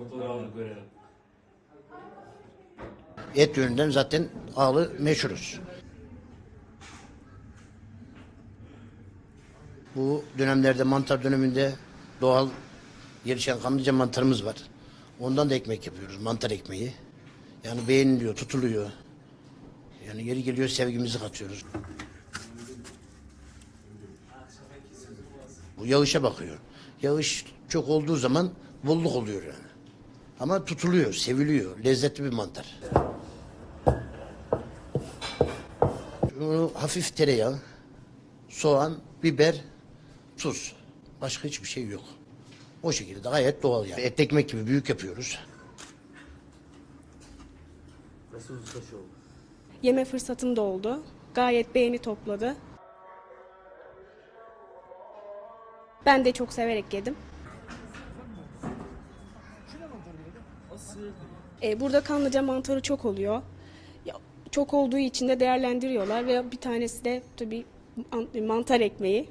Fotoğrafını görelim. Et yönünden zaten ağlı meşhuruz. Bu dönemlerde mantar döneminde doğal gelişen kanlıca mantarımız var. Ondan da ekmek yapıyoruz, mantar ekmeği. Yani beğeniliyor, tutuluyor. Yani yeri geliyor sevgimizi katıyoruz. Bu yağışa bakıyor. Yağış çok olduğu zaman bolluk oluyor yani. Ama tutuluyor, seviliyor. Lezzetli bir mantar. Bunu hafif tereyağı, soğan, biber, tuz. Başka hiçbir şey yok. O şekilde gayet doğal yani. Et ekmek gibi büyük yapıyoruz. Nasıl ustaşı oldu? Yeme fırsatım da oldu. Gayet beğeni topladı. Ben de çok severek yedim. Ee, burada kanlıca mantarı çok oluyor. Çok olduğu için de değerlendiriyorlar ve bir tanesi de tabii man- mantar ekmeği.